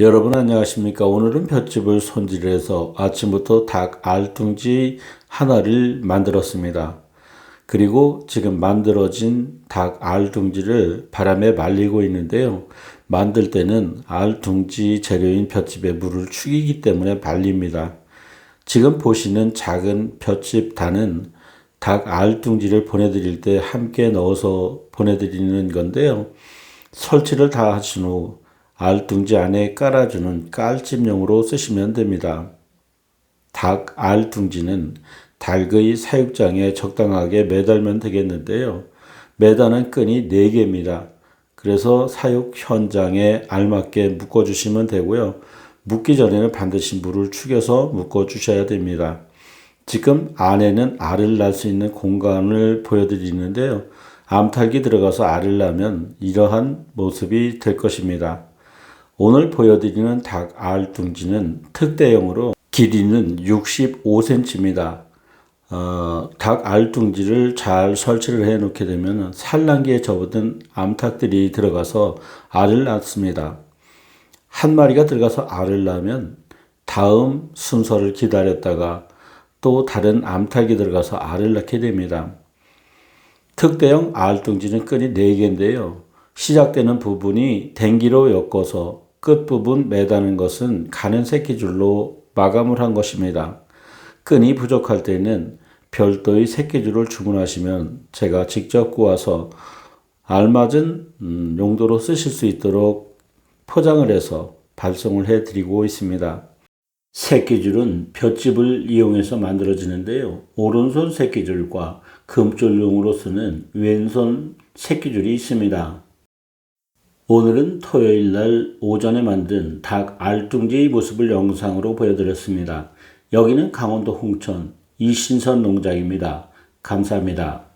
여러분 안녕하십니까? 오늘은 볏짚을 손질해서 아침부터 닭 알뚱지 하나를 만들었습니다. 그리고 지금 만들어진 닭 알뚱지를 바람에 말리고 있는데요. 만들 때는 알뚱지 재료인 볏짚에 물을 축이기 때문에 말립니다. 지금 보시는 작은 볏짚 단은 닭 알뚱지를 보내드릴 때 함께 넣어서 보내드리는 건데요. 설치를 다 하신 후 알뚱지 안에 깔아주는 깔집용으로 쓰시면 됩니다. 닭 알뚱지는 닭의 사육장에 적당하게 매달면 되겠는데요. 매다는 끈이 4개입니다. 그래서 사육 현장에 알맞게 묶어주시면 되고요. 묶기 전에는 반드시 물을 축여서 묶어주셔야 됩니다. 지금 안에는 알을 낳을 수 있는 공간을 보여드리는데요. 암탉이 들어가서 알을 낳으면 이러한 모습이 될 것입니다. 오늘 보여드리는 닭 알뚱지는 특대형으로 길이는 65cm입니다. 어, 닭 알뚱지를 잘 설치를 해 놓게 되면 산란기에 접어든 암탉들이 들어가서 알을 낳습니다. 한 마리가 들어가서 알을 낳으면 다음 순서를 기다렸다가 또 다른 암탉이 들어가서 알을 낳게 됩니다. 특대형 알뚱지는 끈이 4개인데요. 시작되는 부분이 댕기로 엮어서 끝부분 매다는 것은 가는 새끼줄로 마감을 한 것입니다. 끈이 부족할 때는 별도의 새끼줄을 주문하시면 제가 직접 구워서 알맞은 음, 용도로 쓰실 수 있도록 포장을 해서 발송을 해 드리고 있습니다. 새끼줄은 볏짚을 이용해서 만들어지는데요. 오른손 새끼줄과 금줄용으로 쓰는 왼손 새끼줄이 있습니다. 오늘은 토요일 날 오전에 만든 닭 알뚱지 모습을 영상으로 보여드렸습니다. 여기는 강원도 홍천 이신선 농장입니다. 감사합니다.